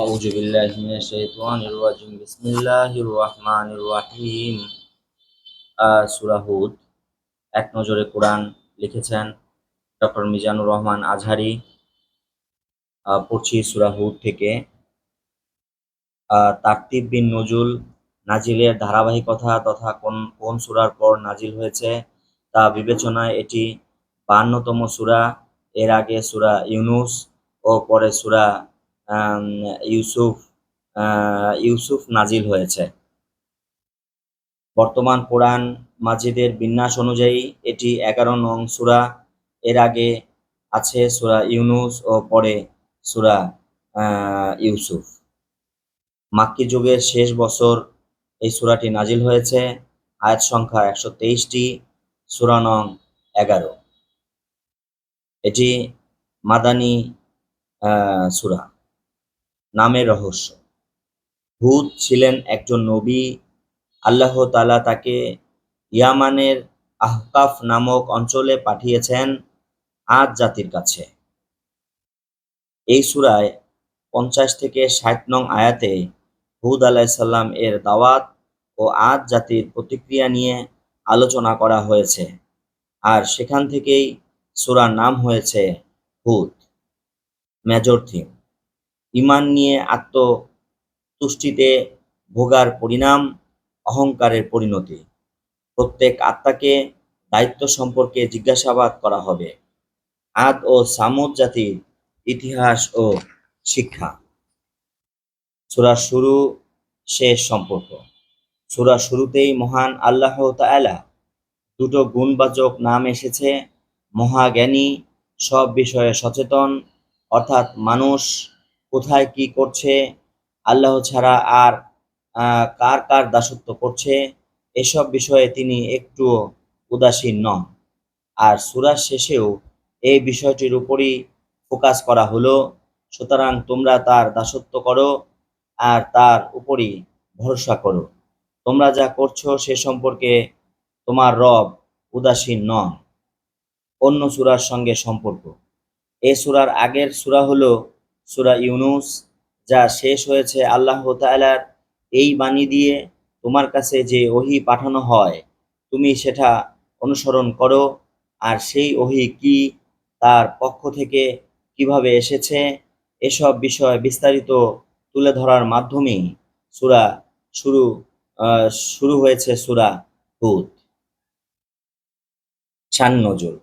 أعوذ بالله من الشيطان الرجيم بسم الله الرحمن الرحيم আহ, সূরা হুদ এক নজরে কোরআন লিখেছেন ডক্টর মিজানুর রহমান আজহারি আহ, পড়ছি সূরা হুদ থেকে আহ, তারতিব বিন নজুল নাজিলের ধারাবাহিকতা তথা কোন কোন সূরার পর নাজিল হয়েছে তা বিবেচনায় এটি বান্নতম সূরা এর আগে সূরা ইউনুস ও পরে সূরা আম, ইউসুফ ইউসুফ নাজিল হয়েছে। বর্তমান কোরআন মাজিদের বিন্যাস অনুযায়ী এটি এগারো নং সুরা। এর আগে আছে সুরা ইউনুস ও পরে সুরা ইউসুফ। মাক্কি যুগের শেষ বছর এই সুরাটি নাজিল হয়েছে। আয়াত সংখ্যা একশো তেইশটি, সূরা নং এগারো। এটি মাদানী সূরা। নামের রহস্য। হুদ ছিলেন একজন নবী। আল্লাহ তাআলা তাকে ইয়ামানের আহকাফ নামক অঞ্চলে পাঠিয়েছেন আদ জাতির কাছে। এই সূরায় পঞ্চাশ থেকে ষাট নং আয়াতে হুদ আলাইসাল্লাম এর দাওয়াত ও আদ জাতির প্রতিক্রিয়া নিয়ে আলোচনা করা হয়েছে। আর সেখান থেকেই সূরার নাম হয়েছে হুদ। Major theme. ইমান নিয়ে আত্মতুষ্টিতে ভোগার পরিণাম অহংকারের পরিণতি। প্রত্যেক আত্মাকে দায়িত্ব সম্পর্কে জিজ্ঞাসাবাদ করা হবে। আদ ও সামুদ জাতির ইতিহাস ও শিক্ষা। সূরা শুরু শেষ সম্পর্ক। সূরা শুরুতেই মহান আল্লাহ তাআলা দুটো গুণবাচক নাম এসেছে, মহাজ্ঞানী, সব বিষয়ে সচেতন, অর্থাৎ মানুষ কোথায় কি করছে? আল্লাহ ছাড়া আর কার কার দাসত্ব করছে? এসব বিষয়ে তিনি একটুও উদাসীন নন। আর সূরার শেষেও এই বিষয়টির উপরই ফোকাস করা হলো, সুতরাং তোমরা তার দাসত্ব করো আর তার উপরই ভরসা করো। তোমরা যা করছ সে সম্পর্কে তোমার রব উদাসীন নন। অন্য সূরার সঙ্গে সম্পর্ক। এ সূরার আগের সূরা হলো সূরা ইউনুস, যা শেষ হয়েছে আল্লাহ তাআলার এই বাণী দিয়ে তোমার কাছে যে ওহী পাঠানো হয়, তুমি সেটা অনুসরণ করো। আর সেই ওহী কি, তার পক্ষ থেকে কীভাবে এসেছে, এসব বিষয় বিস্তারিত তুলে ধরার মাধ্যমেই সুরা শুরু শুরু হয়েছে সুরা হুদ। শান নজুল।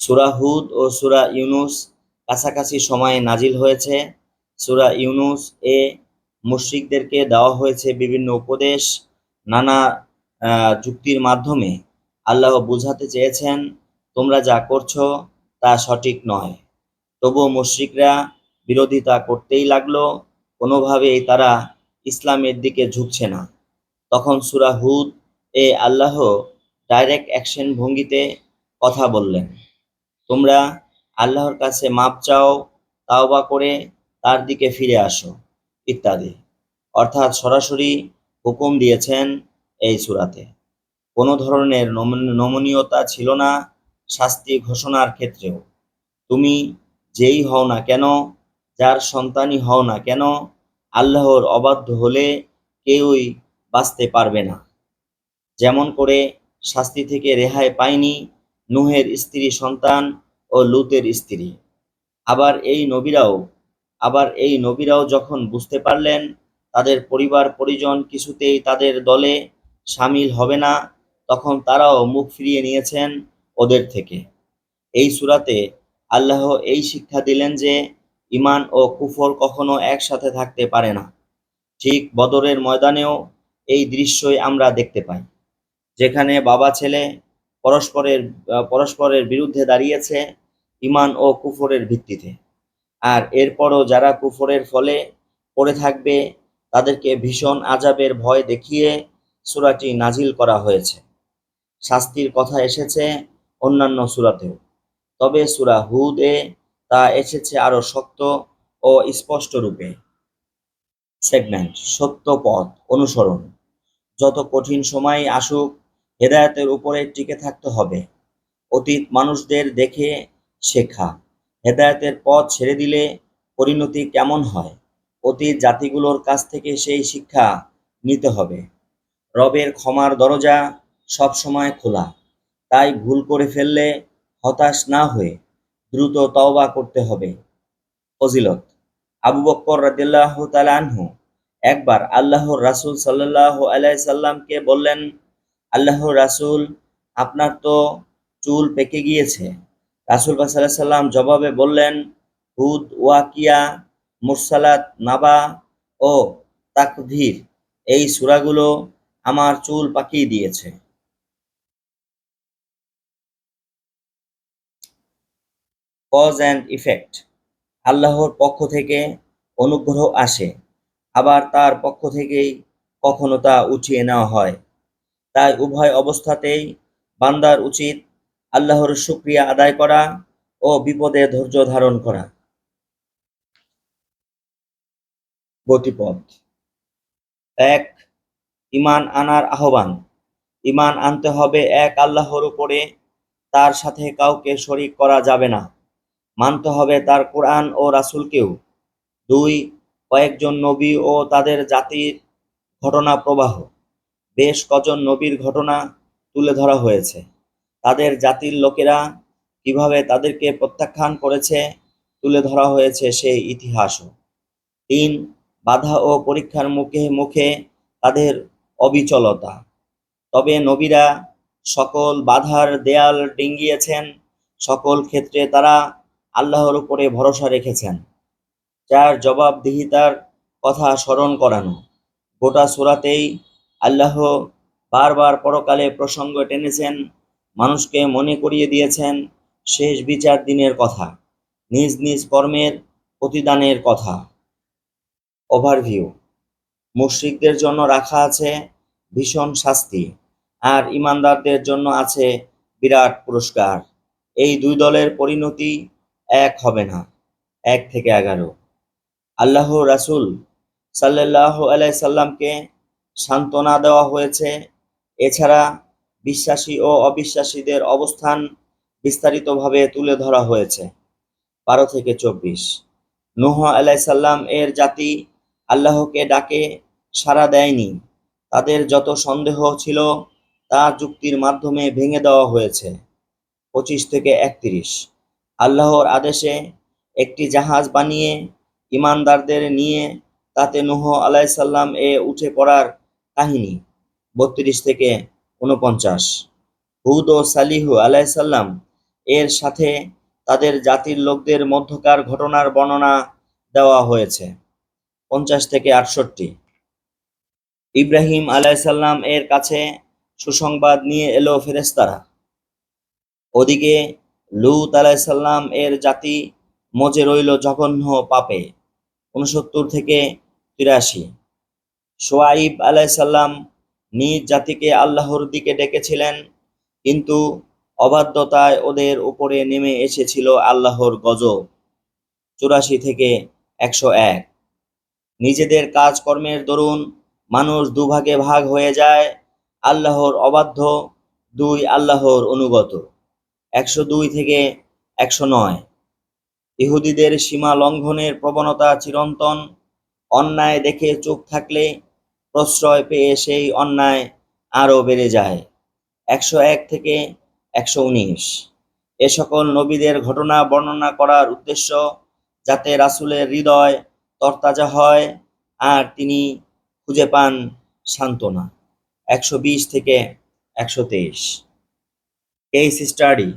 সূরা হুদ ও সুরা ইউনুস কাছাকাছি সময়ে নাজিল হয়েছে। সুরা ইউনুস এ মুশরিকদেরকে দেওয়া হয়েছে বিভিন্ন উপদেশ, নানা যুক্তির মাধ্যমে। আল্লাহ বুঝাতে চেয়েছেন, তোমরা যা করছ তা সঠিক নয়। তবুও মুশরিকরা বিরোধিতা করতেই লাগল, কোনোভাবেই তারা ইসলামের দিকে ঝুঁকছে না। তখন সুরা হুদ এ আল্লাহ ডাইরেক্ট অ্যাকশন ভঙ্গিতে কথা বললেন, তোমরা আল্লাহর কাছে মাপ চাও, তাওবা করে তার দিকে ফিরে আসো, ইত্যাদি। অর্থাৎ সরাসরি হুকুম দিয়েছেন এই সূরাতে। কোনো ধরনের নমন- নমনীয়তা ছিল না শাস্তি ঘোষণার ক্ষেত্রেও। তুমি যেই হও না কেন, যার সন্তানই হও না কেন, আল্লাহর অবাধ্য হলে কেউই বাঁচতে পারবে না। যেমন করে শাস্তি থেকে রেহাই পায়নি নুহের স্ত্রী সন্তান ও লুতের স্ত্রী। আবার এই নবীরাও, আবার এই নবীরাও যখন বুঝতে পারলেন তাদের পরিবার পরিজন কিছুতেই তাদের দলে সামিল হবে না, তখন তারাও মুখ ফিরিয়ে নিয়েছেন ওদের থেকে। এই সুরাতে আল্লাহ এই শিক্ষা দিলেন যে, ঈমান ও কুফর কখনো একসাথে থাকতে পারে না। ঠিক বদরের ময়দানেও এই দৃশ্যই আমরা দেখতে পাই। যেখানে বাবা ছেলে পরস্পরের পরস্পরের বিরুদ্ধে দাঁড়িয়েছে ঈমান ও কুফরের ভিত্তিতে। আর এরপরও যারা কুফরের ফলে পড়ে থাকবে, তাদেরকে ভীষণ আজাবের ভয় দেখিয়ে সূরাটি নাজিল করা হয়েছে। শাস্তির কথা এসেছে অন্যান্য সূরাতেও। তবে সূরা হুদে তা এসেছে আরও শক্ত ও স্পষ্ট রূপে। সেগমেন্ট সত্য পথ, অনুসরণ। যত কঠিন সময় আসুক, হেদায়তের উপরে টিকে থাকতে হবে। অতীত মানুষদের দেখে শেখা। হেদায়েতের পথ ছেড়ে দিলে পরিণতি কেমন হয়? অতীত জাতিগুলোর কাছ থেকে সেই শিক্ষা নিতে হবে। রবের ক্ষমার দরজা সবসময় খোলা। তাই ভুল করে ফেললে হতাশ না হয়ে দ্রুত তওবা করতে হবে। ফজিলত। আবু বক্কর রাদিল্লাহ আনহু একবার আল্লাহর রাসূল সাল্লাল্লাহু আলাইহি সাল্লামকে বললেন, আল্লাহর রাসূল, আপনার তো চুল পেকে গিয়েছে। রাসূল পাক সাল্লাল্লাহু সাল্লাম জবাবে বললেন, হুদ, ওয়াকিয়া, মুরসালাত, নাবা ও তাকভীর এই সূরাগুলো আমার চুল পাকিয়ে দিয়েছে। কজ অ্যান্ড ইফেক্ট আল্লাহর পক্ষ থেকে অনুগ্রহ আসে, আবার তার পক্ষ থেকেই কখনো তা উঠিয়ে নেওয়া হয়। তাই উভয় অবস্থাতেই বান্দার উচিত আল্লাহর শুক্রিয়া আদায় করা ও বিপদে ধৈর্য ধারণ করা। গতিপথ। এক ইমান আনার আহ্বান। ইমান আনতে হবে এক আল্লাহর উপরে, তার সাথে কাউকে শরিক করা যাবে না। মানতে হবে তার কোরআন ও রাসূলকেও। দুই, কয়েকজন নবী ও তাদের জাতির ঘটনা প্রবাহ। বেশ কজন নবীর ঘটনা তুলে ধরা হয়েছে। তাদের জাতির লোকেরা কীভাবে তাদেরকে প্রত্যাখ্যান করেছে তুলে ধরা হয়েছে সেই ইতিহাসও। তিন, বাধা ও পরীক্ষার মুখে মুখে তাদের অবিচলতা। তবে নবীরা সকল বাধার দেয়াল ডিঙ্গিয়েছেন, সকল ক্ষেত্রে তারা আল্লাহর উপরে ভরসা রেখেছেন। যার জবাবদিহিতার কথা স্মরণ করানো। গোটা সূরাতেই আল্লাহ বারবার পরকালে প্রসঙ্গ টেনেছেন মানুষকে মনে করিয়ে দিয়েছেন শেষ বিচার দিনের কথা, নিজ নিজ কর্মের প্রতিদানের কথা। ওভারভিউ মুশরিকদের জন্য রাখা আছে ভীষণ শাস্তি আর ইমানদারদের জন্য আছে বিরাট পুরস্কার। এই দুই দলের পরিণতি এক হবে না, এক থেকে এগারো। আল্লাহ রাসূল সাল্লাল্লাহু আলাইহি সাল্লামকে সান্ত্বনা দেওয়া হয়েছে। এছাড়া বিশ্বাসী ও অবিশ্বাসীদের অবস্থান বিস্তারিতভাবে তুলে ধরা হয়েছে। বারো থেকে চব্বিশ। নুহ আলাইসাল্লাম এর জাতি আল্লাহকে ডাকে, সাড়া দেয়নি। তাদের যত সন্দেহ ছিল, তা যুক্তির মাধ্যমে ভেঙে দেওয়া হয়েছে। পঁচিশ থেকে একত্রিশ। আল্লাহর আদেশে একটি জাহাজ বানিয়ে, ইমানদারদের নিয়ে তাতে নুহ আলাইসাল্লাম এ উঠে পড়ার কাহিনী। বত্রিশ থেকে উনপঞ্চাশ হুদ ও সালিহু আলাইসাল্লাম এর সাথে তাদের জাতির লোকদের মধ্যকার ঘটনার বর্ণনা দেওয়া হয়েছে। পঞ্চাশ থেকে আটষট্টি। ইব্রাহিম আলাইসাল্লাম এর কাছে সুসংবাদ নিয়ে এলো ফেরেস্তারা ওদিকে লুত আলাইসাল্লাম এর জাতি মজে রইল জঘন্য পাপে উনসত্তর থেকে তিরাশি। সোয়াইব আলাইসাল্লাম নিজ জাতিকে আল্লাহর দিকে ডেকেছিলেন, কিন্তু অবাধ্যতায় ওদের উপরে নেমে এসেছিল আল্লাহর গজব। চুরাশি থেকে একশো এক। নিজেদের কাজকর্মের দরুন মানুষ দুভাগে ভাগ হয়ে যায়, আল্লাহর অবাধ্য, দুই আল্লাহর অনুগত। একশো দুই থেকে একশো নয়। ইহুদিদের সীমা লঙ্ঘনের প্রবণতা চিরন্তন, অন্যায় দেখে চুপ থাকলে প্রশ্রয় পেয়ে সেই অন্যায় আরও বেড়ে যায়। একশো এক থেকে একশো উনিশ। এ সকল নবীদের ঘটনা বর্ণনা করার উদ্দেশ্য যাতে রাসুলের হৃদয় তরতাজা হয়, আর তিনি খুঁজে পান সান্ত্বনা। একশো বিশ থেকে একশো তেইশ। কেস স্টাডি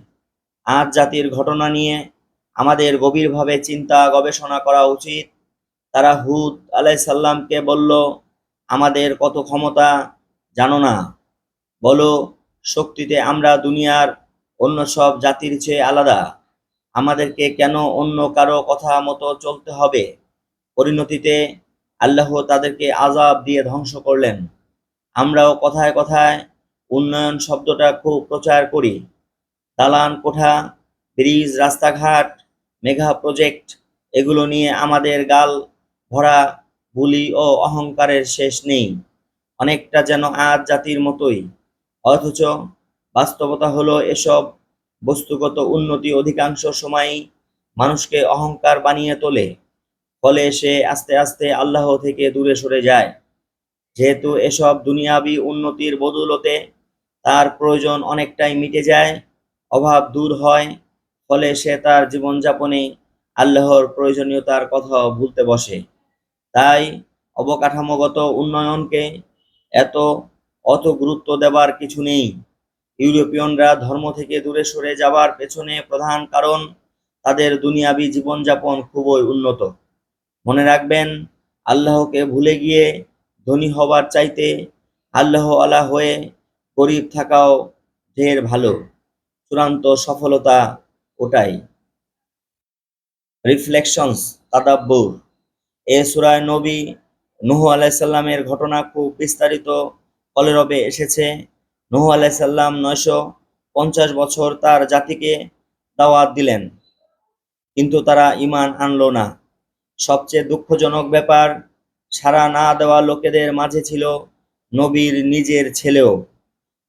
আজ জাতির ঘটনা নিয়ে আমাদের গভীরভাবে চিন্তা গবেষণা করা উচিত। তারা হুদ আলাইসাল্লামকে বলল আমাদের কত ক্ষমতা জানো না? বলো, শক্তিতে আমরা দুনিয়ার অন্য সব জাতির চেয়ে আলাদা। আমাদেরকে কেন অন্য কারও কথা মতো চলতে হবে? পরিণতিতে আল্লাহ তাদেরকে আজাব দিয়ে ধ্বংস করলেন। আমরাও কথায় কথায় উন্নয়ন শব্দটা খুব প্রচার করি। দালান কোঠা, ব্রিজ, রাস্তাঘাট মেঘা প্রজেক্ট, এগুলো নিয়ে আমাদের গাল ভরা বুলি ও অহংকারের শেষ নেই। অনেকটা যেন আজ জাতির মতোই। অথচ বাস্তবতা হলো এসব বস্তুগত উন্নতি অধিকাংশ সময়ই মানুষকে অহংকার বানিয়ে তোলে। ফলে সে আস্তে আস্তে আল্লাহ থেকে দূরে সরে যায়। যেহেতু এসব দুনিয়াবি উন্নতির বদৌলতে তার প্রয়োজন অনেকটাই মিটে যায়, অভাব দূর হয়, ফলে সে তার জীবনযাপনে আল্লাহর প্রয়োজনীয়তার কথা ভুলতে বসে। তাই অবকাঠামোগত উন্নয়নকে এত অত গুরুত্ব দেবার কিছু নেই। ইউরোপিয়ানরা ধর্ম থেকে দূরে সরে যাবার পেছনে প্রধান কারণ তাদের দুনিয়াবি জীবনযাপন খুবই উন্নত। মনে রাখবেন, আল্লাহকে ভুলে গিয়ে ধনী হবার চাইতে আল্লাহ আলা হয়ে গরিব থাকাও ঢের ভালো। চূড়ান্ত সফলতা ওটাই। রিফ্লেকশনস, তাদাব্বুর। এ সুরায় নবী নুহ আলাইসাল্লামের ঘটনা খুব বিস্তারিত কলেরবে এসেছে। নুহ আলাইসাল্লাম নয়শো পঞ্চাশ বছর তার জাতিকে দাওয়াত দিলেন, কিন্তু তারা ইমান আনলো না। সবচেয়ে দুঃখজনক ব্যাপার, সাড়া না দেওয়া লোকেদের মাঝে ছিল নবীর নিজের ছেলেও।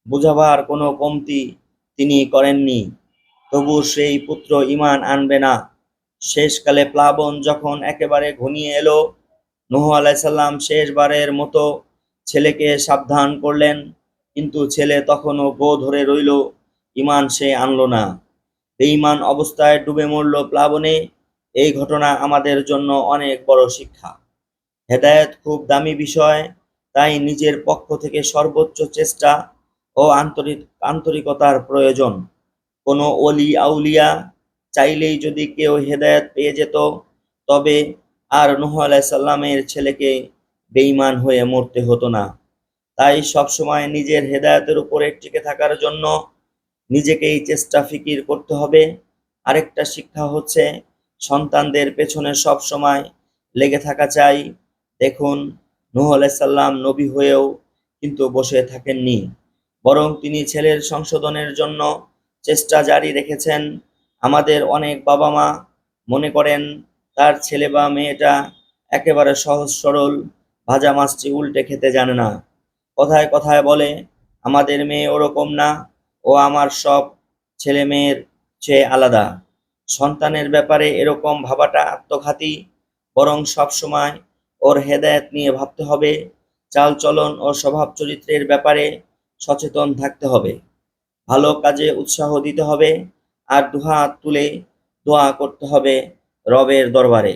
বুঝাবার কোনো কমতি তিনি করেননি, তবু সেই পুত্র ইমান আনবে না। শেষকালে প্লাবন যখন একেবারে ঘনিয়ে এলো, নুহ আলাইসাল্লাম শেষবারের মতো ছেলেকে সাবধান করলেন, কিন্তু ছেলে তখনও গো ধরে রইল, ইমান সে আনলো না। বেঈমান অবস্থায় ডুবে মরল প্লাবনে, এই ঘটনা আমাদের জন্য অনেক বড় শিক্ষা। হেদায়েত খুব দামি বিষয়, তাই নিজের পক্ষ থেকে সর্বোচ্চ চেষ্টা ও আন্তরিক, আন্তরিকতার প্রয়োজন। কোনো অলি আউলিয়া চাইলেই যদি কেউ হেদায়ত পেয়ে যেত, তবে আর নুহ আলাইসাল্লামের ছেলেকে বেঈমান হয়ে মরতে হতো না। তাই সবসময় নিজের হেদায়েতের উপরে টিকে থাকার জন্য নিজেকেই চেষ্টা ফিকির করতে হবে। আরেকটা শিক্ষা হচ্ছে, সন্তানদের পেছনে সব সময় লেগে থাকা চাই। দেখুন, নুহ আলাইসাল্লাম নবী হয়েও কিন্তু বসে থাকেননি। বরং তিনি ছেলের সংশোধনের জন্য চেষ্টা জারি রেখেছেন। আমাদের অনেক বাবা মা মনে করেন, তার ছেলে বা মেয়েটা একেবারে সহজ সরল, ভাজা মাছটি উল্টে খেতে জানে না। কথায় কথায় বলে, আমাদের মেয়ে ওরকম না, ও আমার সব ছেলে মেয়ের চেয়ে আলাদা। সন্তানের ব্যাপারে এরকম ভাবাটা আত্মঘাতী, বরং সবসময় ওর হেদায়েত নিয়ে ভাবতে হবে। চালচলন ও স্বভাব চরিত্রের ব্যাপারে সচেতন থাকতে হবে। ভালো কাজে উৎসাহ দিতে হবে। আর দুহাত তুলে দোয়া করতে হবে রবের দরবারে।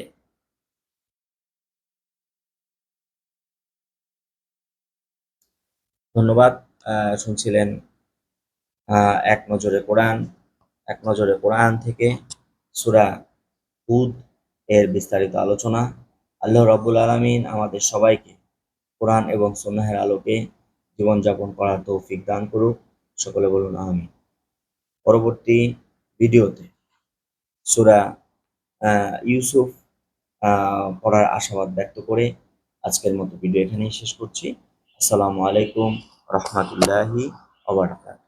ধন্যবাদ শুনছিলেন এক নজরে কোরআন, এক নজরে কোরআন থেকে সুরা হুদ এর বিস্তারিত আলোচনা। আল্লাহ রব্বুল আলমিন আমাদের সবাইকে কোরআন এবং সন্ন্যাহের আলোকে জীবনযাপন করার তৌফিক দান করুক। সকলে বলুন আমি পরবর্তী ভিডিওতে। সুরা ইউসুফ পড়ার আশাবাদ ব্যক্ত করে আজকের মতো ভিডিও এখানেই শেষ করছি। আসসালামু আলাইকুম রহমতুল্লাহি আবরাকাত